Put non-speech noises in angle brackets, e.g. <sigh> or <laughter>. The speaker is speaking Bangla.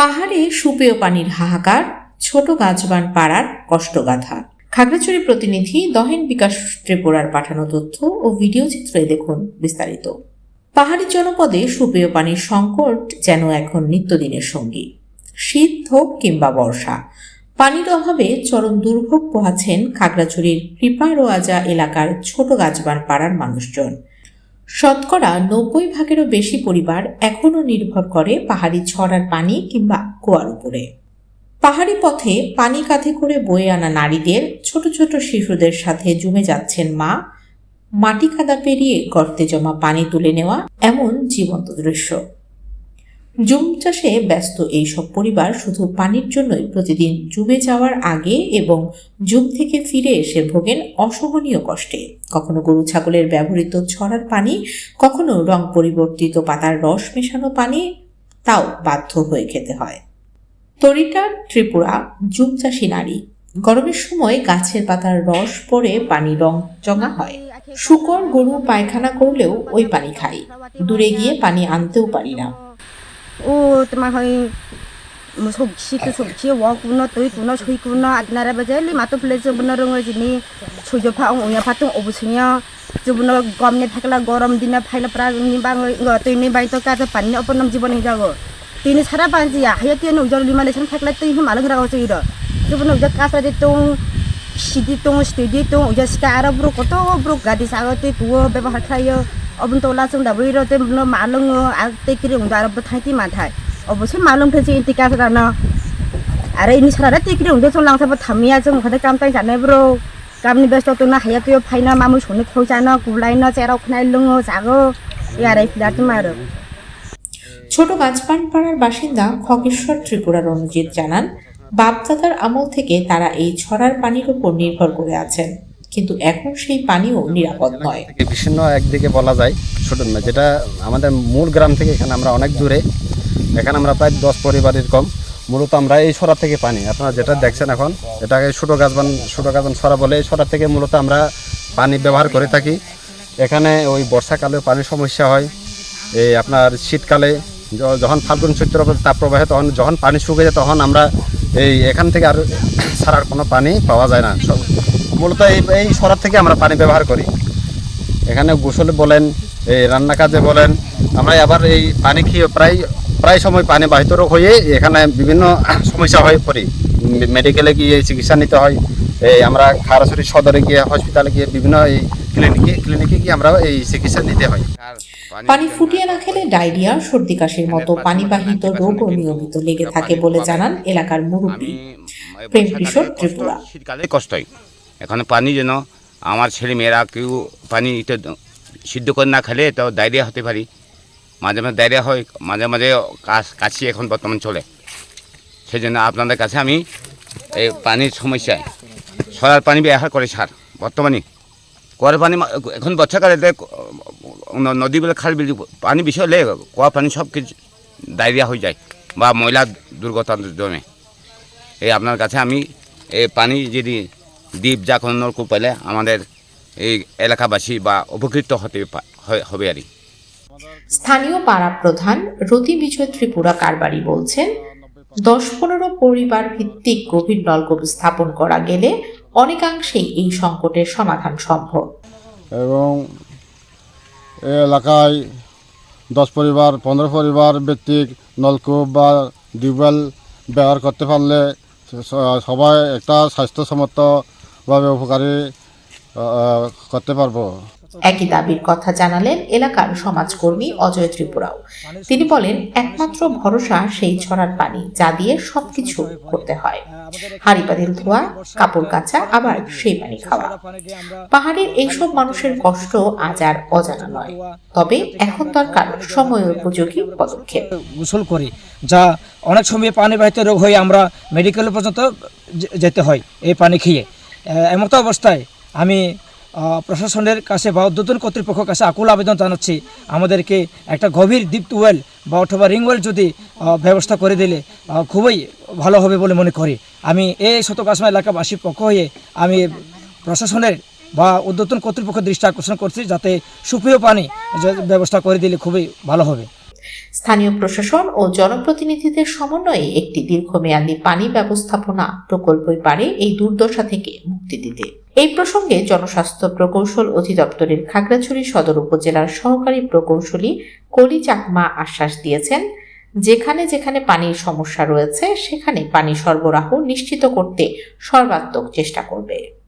পাহাড়ে সুপেয় পানির হাহাকার, ছোট গাছবান পাড়ার কষ্টগাথা। খাগড়াছড়ি প্রতিনিধি দহেন বিকাশ ত্রিপুরার পাঠানো তথ্য ও ভিডিও চিত্রে দেখুন বিস্তারিত। পাহাড়ি জনপদে সুপেয় পানির সংকট যেন এখন নিত্যদিনের সঙ্গী। শীত হোক কিংবা বর্ষা। পানির অভাবে চরম দুর্ভোগ পোহাচ্ছেন খাগড়াছড়ির কৃপারোয়াজা এলাকার ছোট গাছবান পাড়ার মানুষজন। শতকরা নব্বই ভাগেরও বেশি পরিবার এখনও নির্ভর করে পাহাড়ি ছড়ার পানি কিংবা কুয়ার উপরে। পাহাড়ি পথে পানি কাঁধে করে বয়ে আনা নারীদের, ছোট ছোট শিশুদের সাথে জমে যাচ্ছেন মা। মাটি কাদা পেরিয়ে গর্তে জমা পানি তুলে নেওয়া এমন জীবন্ত দৃশ্য। জুম চাষে ব্যস্ত এইসব পরিবার শুধু পানির জন্যই প্রতিদিন জুমে যাওয়ার আগে এবং জুম থেকে ফিরে এসে ভোগেন অসহনীয় কষ্টে। কখনো গরু ছাগলের ব্যবহৃত ছড়ার পানি, কখনো রং পরিবর্তিত পাতার রস মেশানো পানি, তাও বাধ্য হয়ে খেতে হয়। তরিটা ত্রিপুরা, জুম চাষী নারী। গরমের সময় গাছের পাতার রস পরে পানি রং জঙা হয়। শুকর গরু পায়খানা করলেও ওই পানি খাই। দূরে গিয়ে পানি আনতেও পারি না। ও, তোমার হয় 속시 또 속시 워구너 또 있구너 소이구너 아드나라 바젤리 마토 플레즈 분너롱 어지니 소조파 옹야 파통 오부스냐 저분어 검네 파클라 গরম দিনা ফাইলা প্রা নিবাং গ তুইনি বাইতো কাজ পানি অপনম জীবন যাগো তুইনি সারা পাঞ্জিয়া হায়াতি ন উজল লিমালেশন ফাকলা তুই হিমাল গরাগো চইর জবন উজ কাসরা দে তুং, সিদি তুং স্টুডি তুং উজ স্কা আরব রু কত ব্রু গাদি সাগতে কুও ব্যবহার খায় অবন তোলা जों दाबो इरते मालङ आग तेकिरि उंदा आरो थाइति माथाय अबसे मालङ थेसि इन्टिका साराना आरो इनि सारा तेकिरि उंदो जों लांसाबो थामिया जों खदा काम ताइ जानाय ब्रो गामनि बेस्थ तो ना हाया तुयो फाइना मामु सने खौ जानो गुलाइनो जेराव खनाय लोङो जागो यारै फिलाति मारो ছোট গাছপান পাড়ার বাসিন্দা খগেশ্বর ত্রিপুরা রণজিৎ জানান বাপদাদার আমল থেকে তারা এই ছড়ার পানির উপর নির্ভর করে আছেন কিন্তু এখন সেই পানিও নিরাপদ নয়। বিচ্ছিন্ন একদিকে বলা যায় ছোট না যেটা আমাদের মূল গ্রাম থেকে এখানে আমরা অনেক দূরে। এখানে আমরা প্রায় দশ পরিবারের কম। মূলত আমরা এই সরা থেকে পানি। আপনারা যেটা দেখছেন এখন এটাকে ছোটো গাছবান ছোটো গাছবান সরা বলে এই সরা থেকে মূলত আমরা পানি ব্যবহার করে থাকি। এখানে ওই বর্ষাকালে পানির সমস্যা হয়। এই আপনার শীতকালে যখন ফাল্গুন চৈত্র তাপ প্রবাহে তখন যখন পানি শুকিয়ে যায় তখন আমরা এই এখান থেকে আর ছাড়ার কোনো পানি পাওয়া যায় না। সব মূলত এই এই সরার থেকে আমরা পানি ব্যবহার করি। এখানে গোসলে বলেন এই রান্না কাজে বলেন আমরা আবার এই পানি খেয়ে প্রায় প্রায় সময় পানি বাহিত রোগ হয়ে এখানে বিভিন্ন <coughs> সমস্যা হয়ে পড়ি। মেডিকেলে গিয়ে চিকিৎসা নিতে হয়। এই আমরা খারাসরি সদরে গিয়ে হসপিটালে গিয়ে বিভিন্ন এই ক্লিনিকে ক্লিনিকে গিয়ে আমরা এই চিকিৎসা নিতে হয়। পানি ফুটিয়ে না খেলে ডায়রিয়া সর্দি কাশির মতো পানিবাহিত রোগও নিয়মিত লেগে থাকে বলে জানান এলাকার মুরব্বী। প্রেম কিশোর ত্রিপুরা। শীতকালে কষ্ট হয় এখানে পানি যেন আমার ছেলে মেয়েরা কেউ পানি তো সিদ্ধ করে না খেলে তো ডায়রিয়া হতে পারি। মাঝে মাঝে ডায়রিয়া হয়, মাঝে মাঝে কাশ এখন বর্তমান চলে। সেই জন্য আপনাদের কাছে আমি এই পানির সমস্যায়। সরার পানি ব্যবহার করে সার, বর্তমানে। কুয়ার পানি এখন বর্ষাকালে নদীগুলো খাল বিল, পানি বেশি হলে কুয়া পানি সব কিছু ডায়রিয়া হয়ে যায় বা ময়লা দুর্গত জমে। এই আপনার কাছে আমি এই পানি যদি দ্বীপ নলকূপ পেলে আমাদের এই এলাকাবাসী বা উপকৃত হতে হবে আর কি। স্থানীয় পাড়া প্রধান রতি বিজয় ত্রিপুরা কারবারি বলছেন দশ পনেরো পরিবার ভিত্তিক গভীর নলকূপ স্থাপন করা গেলে অনেকাংশেই এই সংকটের সমাধান সম্ভব এবং এলাকায় দশ পরিবার পনেরো পরিবার ব্যক্তিক নলকূপ বা টিউবওয়েল ব্যবহার করতে পারলে সবাই একটা স্বাস্থ্যসম্মতভাবে উপকারী করতে পারব? একই দাবির কথা জানালেন এলাকার সমাজকর্মী অজয় ত্রিপুরাও। তিনি বলেন একমাত্র ভরসা সেই ছড়ার পানি যা দিয়ে সবকিছু করতে হয়। হাড়ি পাতিল ধোয়া কাপড় কাচা আবার সেই পানি খাওয়া। পাহাড়ের এইসব মানুষের কষ্ট আজ আর অজানা নয়। তবে এখন দরকার সময় উপযোগী পদক্ষেপ। গোসল করি যা অনেক সময় পানিবাহিত রোগ হয়ে আমরা মেডিকেল পর্যন্ত যে- যেতে হয় এই পানি খেয়ে। এমতো অবস্থায় আমি প্রশাসনের কাছে বা উদ্যোতন কর্তৃপক্ষের কাছে আকুল আবেদন জানাচ্ছি, আমাদেরকে একটা গভীর ডিপ ওয়েল বা অথবা রিং ওয়েল যদি ব্যবস্থা করে দিলে খুবই ভালো হবে বলে মনে করি। আমি এই শতকাশমা এলাকাবাসীর পক্ষ হয়ে আমি প্রশাসনের বা উদ্যোতন কর্তৃপক্ষের দৃষ্টি আকর্ষণ করছি, যাতে সুপেয় পানি ব্যবস্থা করে দিলে খুবই ভালো হবে। স্থানীয় প্রশাসন ও জনপ্রতিনিধিদের সমন্বয়ে একটি দীর্ঘমেয়াদী পানি ব্যবস্থাপনা প্রকল্পই পারে এই দুর্দশা থেকে মুক্তি দিতে। এই প্রসঙ্গে জনস্বাস্থ্য প্রকৌশল অধিদপ্তরের খাগড়াছড়ি সদর উপজেলার সহকারী প্রকৌশলী কলি চাকমা আশ্বাস দিয়েছেন, যেখানে যেখানে পানির সমস্যা রয়েছে, সেখানে পানি সরবরাহ নিশ্চিত করতে সর্বাত্মক চেষ্টা করবে।